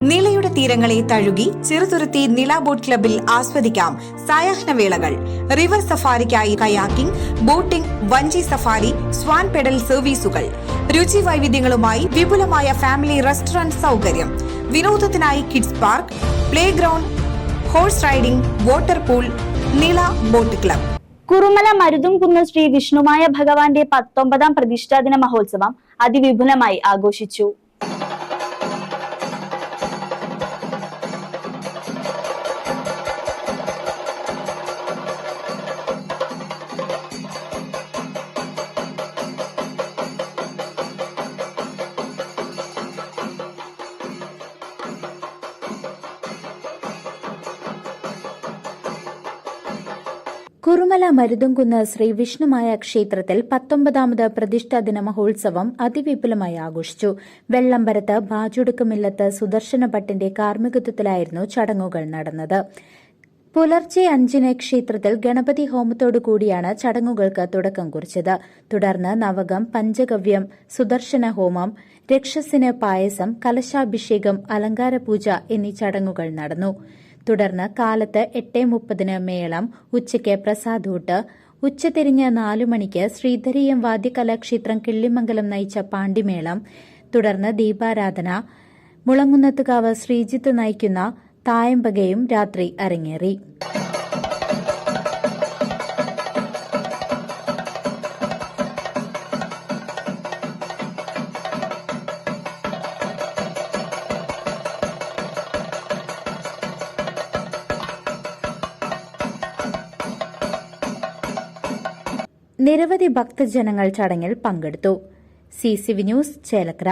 നിളയുടെ തീരങ്ങളെ തഴുകി ചെറുതുരുത്തി നില ബോട്ട് ക്ലബിൽ ആസ്വദിക്കാം സായാഹ്ന വേളകൾ. റിവർ സഫാരിക്കായി കയാക്കിംഗ് ബോട്ടിംഗ് വഞ്ചി സഫാരി സ്വാൻ പെഡൽ സർവീസുകൾ. രുചി വൈവിധ്യങ്ങളുമായി വിപുലമായ ഫാമിലി റെസ്റ്റോറന്റ് സൗകര്യം. വിനോദത്തിനായി kids park playground horse riding water pool Nila boat club. Kurumala Maruthumkunnu Sree Vishnumaya ഭഗവാന്റെ പത്തൊമ്പതാം പ്രതിഷ്ഠാദിന മഹോത്സവം അതിവിപുലമായി ആഘോഷിച്ചു. കുറുമല മരുതുംകുന്ന് ശ്രീ വിഷ്ണുമായ ക്ഷേത്രത്തിൽ പത്തൊമ്പതാമത് പ്രതിഷ്ഠാ ദിന മഹോത്സവം അതിവിപുലമായി ആഘോഷിച്ചു. വെള്ളമ്പരത്ത് ബാജുടുക്കുമില്ലത്ത് സുദർശന ഭട്ടിന്റെ കാർമ്മികത്വത്തിലായിരുന്നു ചടങ്ങുകൾ നടന്നത്. പുലർച്ചെ അഞ്ചിന് ക്ഷേത്രത്തിൽ ഗണപതി ഹോമത്തോടു കൂടിയാണ് ചടങ്ങുകൾക്ക് തുടക്കം കുറിച്ചത്. തുടർന്ന് നവകം പഞ്ചഗവ്യം സുദർശന ഹോമം രക്ഷസിന് പായസം കലശാഭിഷേകം അലങ്കാര പൂജ എന്നീ ചടങ്ങുകൾ നടന്നു. തുടർന്ന് കാലത്ത് എട്ട് മുപ്പതിന് മേളം ഉച്ചയ്ക്ക് പ്രസാദൂട്ട് ഉച്ചതിരിഞ്ഞ് നാലു മണിക്ക് ശ്രീധരീയം വാദ്യകലാക്ഷേത്രം കിള്ളിമംഗലം നയിച്ച പാണ്ടിമേളം തുടർന്ന് ദീപാരാധന മുളങ്ങുന്നത്തുകാവ് ശ്രീജിത്ത് നയിക്കുന്ന തായമ്പകയും രാത്രി അരങ്ങേറി. നിരവധി ഭക്തജനങ്ങൾ ചടങ്ങിൽ പങ്കെടുത്തു. C C V news Chelakkara.